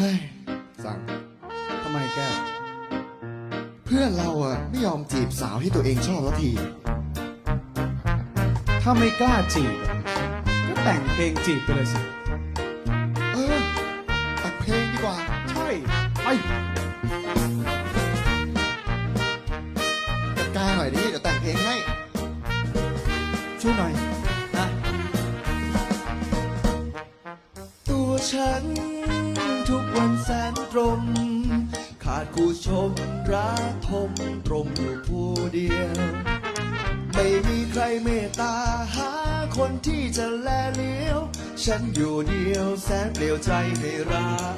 เฮ้ยสั่งทำไมแกเพื่อนเราอะไม่ยอมจีบสาวที่ตัวเองชอบสักที ถ้าไม่กล้าจีบ ก็แต่งเพลงจีบไปเลยสิ เออแต่งเพลงดีกว่า ใช่ไปจัดการหน่อยดิเดี๋ยวแต่งเพลงให้ ช่วยหน่อยนะตัวฉัน ทุกวันแสนตรง ขาดคู่ชมรักทมตรงอยู่ผู้เดียว ไม่มีใครเมตตาหาคนที่จะแลเลี้ยว ฉันอยู่เดียวแสนเปลี่ยวใจให้รัก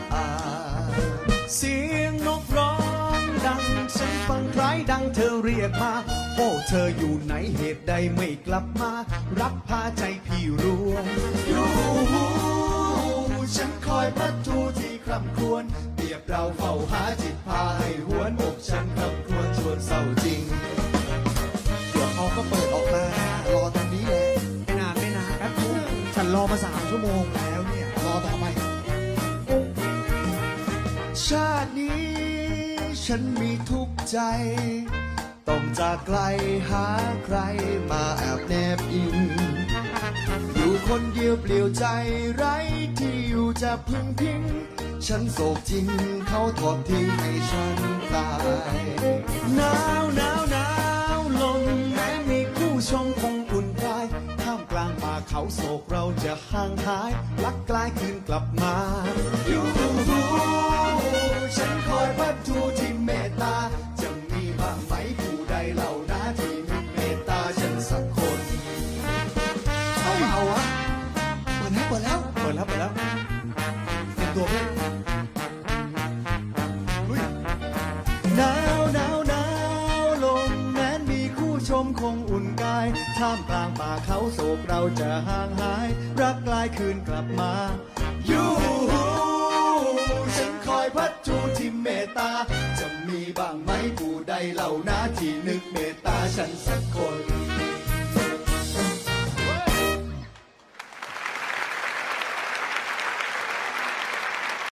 เสียงนกร้องดังฉันฟังคล้ายดังเธอเรียกมา โอ้เธออยู่ไหนเหตุใดไม่กลับมา รับพาใจพี่ร คร่ำครวญเปรียบเราเฝ้าหาจิตพาให้หวนอกฉันคำครวญชวนเศร้าจริงเดี๋ยวเขาก็เปิดออกมารอตรงนี้แหละไม่นานไม่นานแป๊บนึงฉันรอมาสามชั่วโมงแล้วเนี่ยรอต่อไป ชาตินี้ฉันมีทุกข์ใจ ต้องจากไกลหาใครมาแอบแนบอิงอยู่ คนเดียวเปลี่ยวใจไร้ที่อยู่จะพึ่งพิง ฉันโศกจริงเขาทอดทิ้งให้ฉันตายหนาวหนาวหนาวลมแม้มีคู่ชมคงอุ่นกายท่ามกลางป่าเขาโศกเราจะห่างหายลักกลายคืนกลับมาอยู่ฉันคอยพัดทู หนาวหนาวหนาวลมแม้นมีคู่ชมคงอุ่นกายท่ามกลางป่าเขาโศกเราจะห่างหาย รักกลายคืนกลับมาอยู่ฉันคอยพัดจูที่เมตตา จะมีบ้างไหมผู้ใดเหล่านาที่นึกเมตตาฉันสักคน